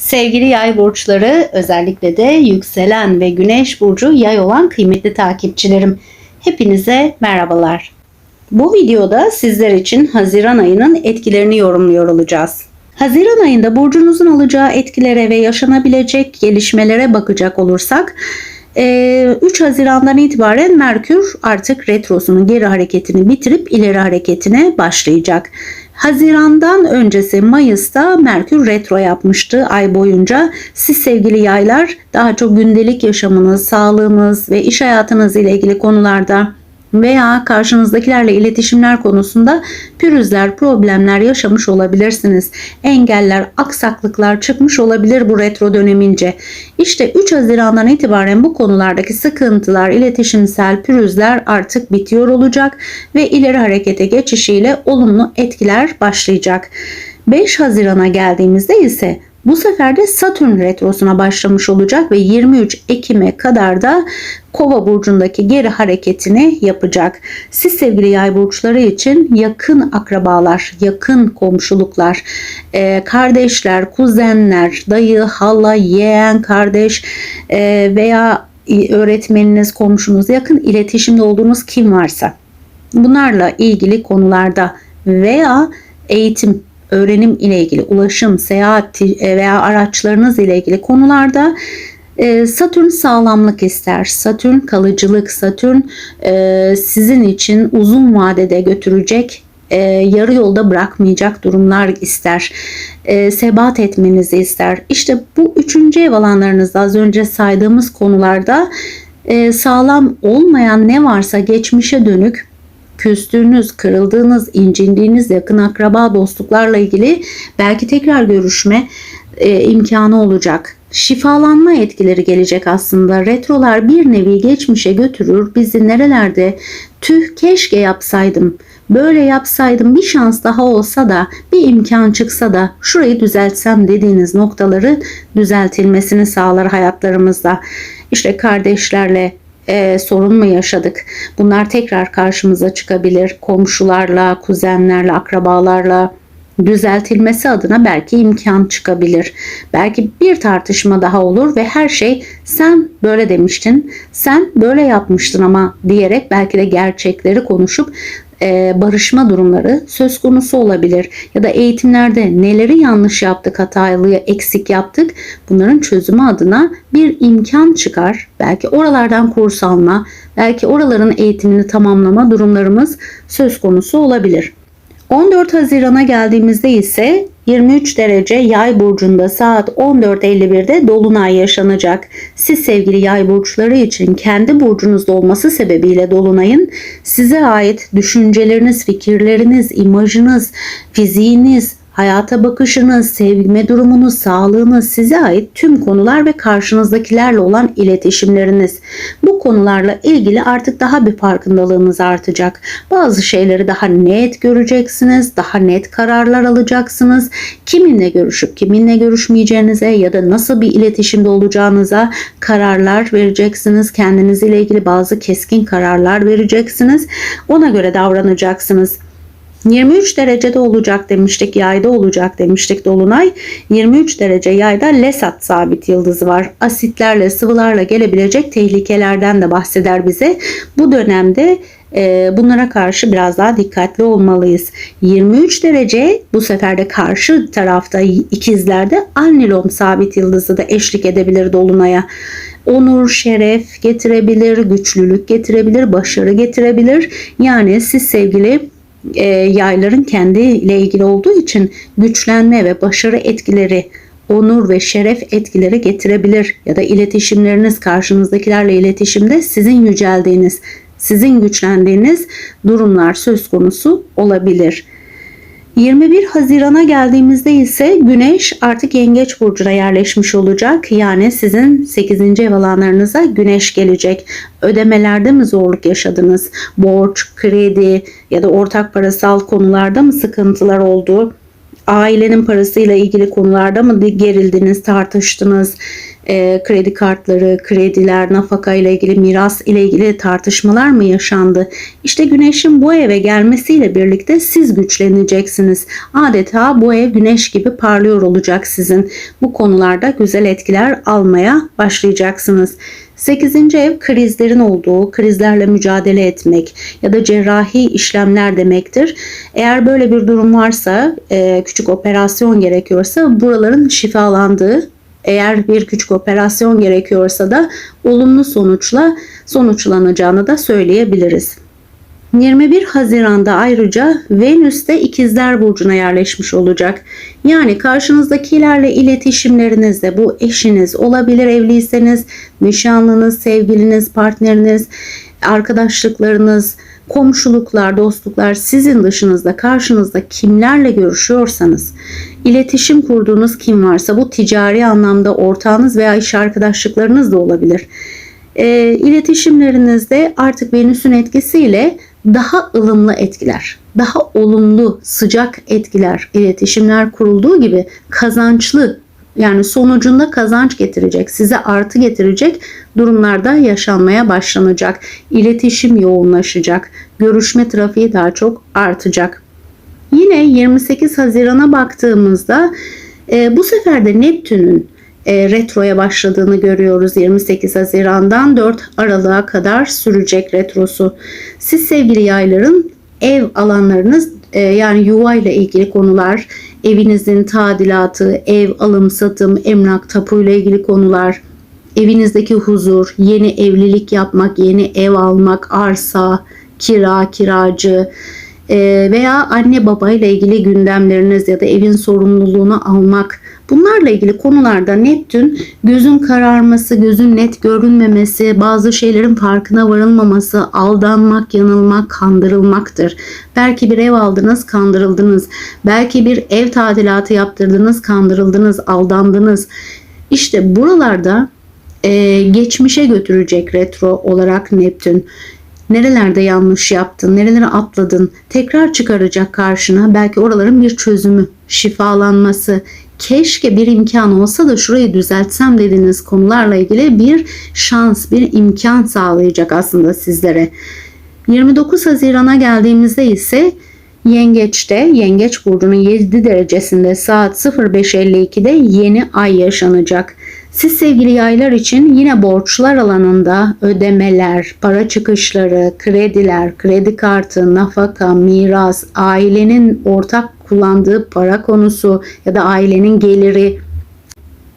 Sevgili yay burçları özellikle de yükselen ve güneş burcu yay olan kıymetli takipçilerim. Hepinize merhabalar. Bu videoda sizler için Haziran ayının etkilerini yorumluyor olacağız. Haziran ayında burcunuzun alacağı etkilere ve yaşanabilecek gelişmelere bakacak olursak 3 Haziran'dan itibaren Merkür artık retrosunun geri hareketini bitirip ileri hareketine başlayacak. Haziran'dan öncesi Mayıs'ta Merkür retro yapmıştı ay boyunca. Siz sevgili yaylar daha çok gündelik yaşamınız, sağlığınız ve iş hayatınız ile ilgili konularda veya karşınızdakilerle iletişimler konusunda pürüzler, problemler yaşamış olabilirsiniz. Engeller, aksaklıklar çıkmış olabilir bu retro dönemince. İşte 3 Haziran'dan itibaren bu konulardaki sıkıntılar, iletişimsel pürüzler artık bitiyor olacak ve ileri harekete geçişiyle olumlu etkiler başlayacak. 5 Haziran'a geldiğimizde ise bu sefer de Satürn retrosuna başlamış olacak ve 23 Ekim'e kadar da Kova burcundaki geri hareketini yapacak. Siz sevgili yay burçları için yakın akrabalar, yakın komşuluklar, e, kardeşler, kuzenler, dayı, hala, yeğen, kardeş e, veya öğretmeniniz, komşunuz, yakın iletişimde olduğunuz kim varsa bunlarla ilgili konularda veya eğitim öğrenim ile ilgili, ulaşım, seyahat e, veya araçlarınız ile ilgili konularda e, Satürn sağlamlık ister. Satürn kalıcılık, Satürn e, sizin için uzun vadede götürecek yarı yolda bırakmayacak durumlar ister. sebat etmenizi ister. İşte bu üçüncü ev alanlarınızda az önce saydığımız konularda sağlam olmayan ne varsa geçmişe dönük küstüğünüz, kırıldığınız, incindiğiniz yakın akraba dostluklarla ilgili belki tekrar görüşme e, imkanı olacak. Şifalanma etkileri gelecek aslında. Retrolar bir nevi geçmişe götürür. Bizi nerelerde tüh keşke yapsaydım, böyle yapsaydım bir şans daha olsa da bir imkan çıksa da şurayı düzeltsem dediğiniz noktaları düzeltilmesini sağlar hayatlarımızda. İşte kardeşlerle e, sorun mu yaşadık? Bunlar tekrar karşımıza çıkabilir. Komşularla, kuzenlerle, akrabalarla düzeltilmesi adına belki imkan çıkabilir. Belki bir tartışma daha olur ve her şey sen böyle demiştin, sen böyle yapmıştın ama diyerek belki de gerçekleri konuşup e, barışma durumları söz konusu olabilir. Ya da eğitimlerde neleri yanlış yaptık, hatalı, eksik yaptık bunların çözümü adına bir imkan çıkar. Belki oralardan kurs alma, belki oraların eğitimini tamamlama durumlarımız söz konusu olabilir. 14 Haziran'a geldiğimizde ise 23 derece yay burcunda saat 14.51'de dolunay yaşanacak. Siz sevgili yay burçları için kendi burcunuzda olması sebebiyle dolunayın size ait düşünceleriniz, fikirleriniz, imajınız, fiziğiniz, hayata bakışınız, sevme durumunuz, sağlığınız, size ait tüm konular ve karşınızdakilerle olan iletişimleriniz. Bu konularla ilgili artık daha bir farkındalığınız artacak. Bazı şeyleri daha net göreceksiniz, daha net kararlar alacaksınız. Kiminle görüşüp kiminle görüşmeyeceğinize ya da nasıl bir iletişimde olacağınıza kararlar vereceksiniz. Kendinizle ilgili bazı keskin kararlar vereceksiniz. Ona göre davranacaksınız. 23 derecede olacak demiştik, yayda olacak demiştik dolunay. 23 derece yayda Lesat sabit yıldızı var. Asitlerle, sıvılarla gelebilecek tehlikelerden de bahseder bize. Bu dönemde e, bunlara karşı biraz daha dikkatli olmalıyız. 23 derece bu sefer de karşı tarafta ikizlerde Annilon sabit yıldızı da eşlik edebilir dolunaya onur, şeref getirebilir, güçlülük getirebilir, başarı getirebilir. Yani siz sevgili e, yayların kendiyle ilgili olduğu için güçlenme ve başarı etkileri onur ve şeref etkileri getirebilir ya da iletişimleriniz karşınızdakilerle iletişimde sizin yüceldiğiniz, sizin güçlendiğiniz durumlar söz konusu olabilir. 21 Haziran'a geldiğimizde ise Güneş artık Yengeç burcuna yerleşmiş olacak. Yani sizin 8. ev alanlarınıza Güneş gelecek. Ödemelerde mi zorluk yaşadınız? Borç, kredi ya da ortak parasal konularda mı sıkıntılar oldu? Ailenin parasıyla ilgili konularda mı gerildiniz, tartıştınız? E, kredi kartları, krediler, nafaka ile ilgili, miras ile ilgili tartışmalar mı yaşandı? İşte güneşin bu eve gelmesiyle birlikte siz güçleneceksiniz. Adeta bu ev güneş gibi parlıyor olacak sizin. Bu konularda güzel etkiler almaya başlayacaksınız. 8. ev krizlerin olduğu, krizlerle mücadele etmek ya da cerrahi işlemler demektir. Eğer böyle bir durum varsa, e, küçük operasyon gerekiyorsa buraların şifalandığı, eğer bir küçük operasyon gerekiyorsa da olumlu sonuçla sonuçlanacağını da söyleyebiliriz. 21 Haziran'da ayrıca Venüs de İkizler Burcu'na yerleşmiş olacak. Yani karşınızdakilerle iletişimlerinizde bu eşiniz olabilir evliyseniz, nişanlınız, sevgiliniz, partneriniz, arkadaşlıklarınız, komşuluklar, dostluklar sizin dışınızda karşınızda kimlerle görüşüyorsanız, iletişim kurduğunuz kim varsa bu ticari anlamda ortağınız veya iş arkadaşlıklarınız da olabilir. E, iletişimlerinizde artık Venüs'ün etkisiyle daha ılımlı etkiler, daha olumlu, sıcak etkiler, iletişimler kurulduğu gibi kazançlı yani sonucunda kazanç getirecek, size artı getirecek durumlarda yaşanmaya başlanacak. İletişim yoğunlaşacak, görüşme trafiği daha çok artacak. Yine 28 Haziran'a baktığımızda e, bu sefer de Neptün'ün e, retroya başladığını görüyoruz 28 Haziran'dan 4 Aralık'a kadar sürecek retrosu. Siz sevgili yayların ev alanlarınız e, yani yuva ile ilgili konular, evinizin tadilatı, ev alım satım, emlak tapu ile ilgili konular, evinizdeki huzur, yeni evlilik yapmak, yeni ev almak, arsa, kira, kiracı, e, veya anne baba ile ilgili gündemleriniz ya da evin sorumluluğunu almak bunlarla ilgili konularda Neptün gözün kararması, gözün net görünmemesi, bazı şeylerin farkına varılmaması, aldanmak, yanılmak, kandırılmaktır. Belki bir ev aldınız, kandırıldınız. Belki bir ev tadilatı yaptırdınız, kandırıldınız, aldandınız. İşte buralarda e, geçmişe götürecek retro olarak Neptün nerelerde yanlış yaptın, nereleri atladın tekrar çıkaracak karşına belki oraların bir çözümü, şifalanması, keşke bir imkan olsa da şurayı düzeltsem dediğiniz konularla ilgili bir şans, bir imkan sağlayacak aslında sizlere. 29 Haziran'a geldiğimizde ise Yengeç'te, Yengeç burcunun 7 derecesinde saat 05.52'de yeni ay yaşanacak. Siz sevgili yaylar için yine borçlar alanında ödemeler, para çıkışları, krediler, kredi kartı, nafaka, miras, ailenin ortak kullandığı para konusu ya da ailenin geliri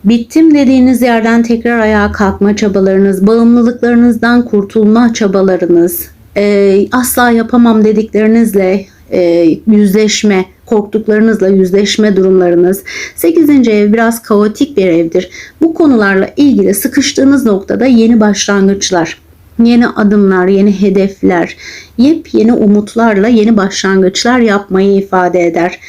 Bittim dediğiniz yerden tekrar ayağa kalkma çabalarınız, bağımlılıklarınızdan kurtulma çabalarınız, e, asla yapamam dediklerinizle e, yüzleşme, korktuklarınızla yüzleşme durumlarınız. 8. ev biraz kaotik bir evdir. Bu konularla ilgili sıkıştığınız noktada yeni başlangıçlar, yeni adımlar, yeni hedefler, yepyeni umutlarla yeni başlangıçlar yapmayı ifade eder.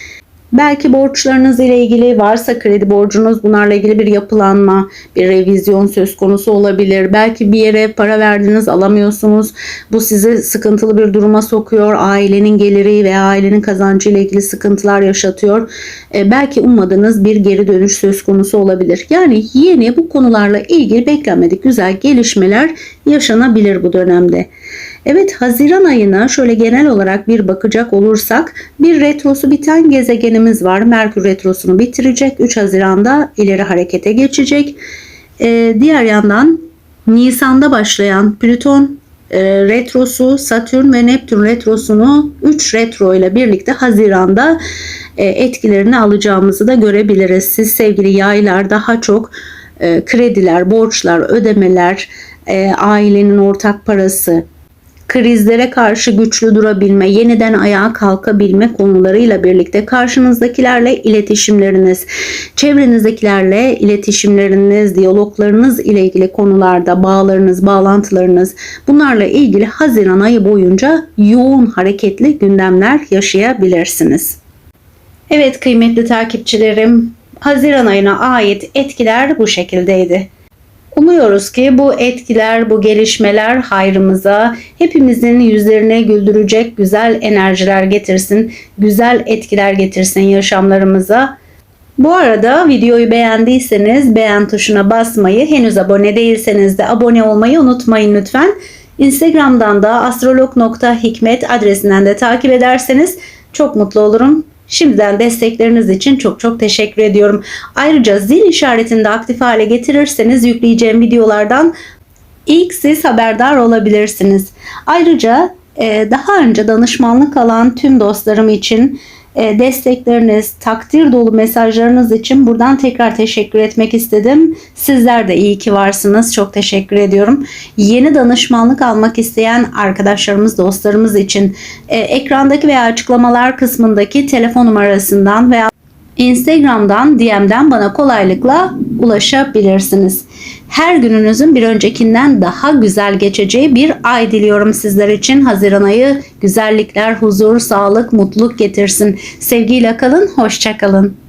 Belki borçlarınız ile ilgili varsa kredi borcunuz bunlarla ilgili bir yapılanma, bir revizyon söz konusu olabilir. Belki bir yere para verdiniz alamıyorsunuz. Bu sizi sıkıntılı bir duruma sokuyor. Ailenin geliri veya ailenin kazancı ile ilgili sıkıntılar yaşatıyor. E, belki ummadığınız bir geri dönüş söz konusu olabilir. Yani yeni bu konularla ilgili beklenmedik güzel gelişmeler yaşanabilir bu dönemde. Evet Haziran ayına şöyle genel olarak bir bakacak olursak bir retrosu biten gezegenimiz var. Merkür retrosunu bitirecek. 3 Haziran'da ileri harekete geçecek. Ee, diğer yandan Nisan'da başlayan Plüton e, retrosu, Satürn ve Neptün retrosunu 3 retro ile birlikte Haziran'da e, etkilerini alacağımızı da görebiliriz. Siz sevgili yaylar daha çok e, krediler, borçlar, ödemeler, e, ailenin ortak parası, krizlere karşı güçlü durabilme, yeniden ayağa kalkabilme konularıyla birlikte karşınızdakilerle iletişimleriniz, çevrenizdekilerle iletişimleriniz, diyaloglarınız ile ilgili konularda bağlarınız, bağlantılarınız bunlarla ilgili Haziran ayı boyunca yoğun hareketli gündemler yaşayabilirsiniz. Evet kıymetli takipçilerim, Haziran ayına ait etkiler bu şekildeydi. Umuyoruz ki bu etkiler, bu gelişmeler hayrımıza, hepimizin yüzlerine güldürecek güzel enerjiler getirsin, güzel etkiler getirsin yaşamlarımıza. Bu arada videoyu beğendiyseniz beğen tuşuna basmayı, henüz abone değilseniz de abone olmayı unutmayın lütfen. Instagram'dan da astrolog.hikmet adresinden de takip ederseniz çok mutlu olurum. Şimdiden destekleriniz için çok çok teşekkür ediyorum. Ayrıca zil işaretini de aktif hale getirirseniz yükleyeceğim videolardan ilk siz haberdar olabilirsiniz. Ayrıca daha önce danışmanlık alan tüm dostlarım için e, destekleriniz, takdir dolu mesajlarınız için buradan tekrar teşekkür etmek istedim. Sizler de iyi ki varsınız. Çok teşekkür ediyorum. Yeni danışmanlık almak isteyen arkadaşlarımız, dostlarımız için e, ekrandaki veya açıklamalar kısmındaki telefon numarasından veya Instagram'dan DM'den bana kolaylıkla ulaşabilirsiniz. Her gününüzün bir öncekinden daha güzel geçeceği bir ay diliyorum sizler için. Haziran ayı güzellikler, huzur, sağlık, mutluluk getirsin. Sevgiyle kalın, hoşça kalın.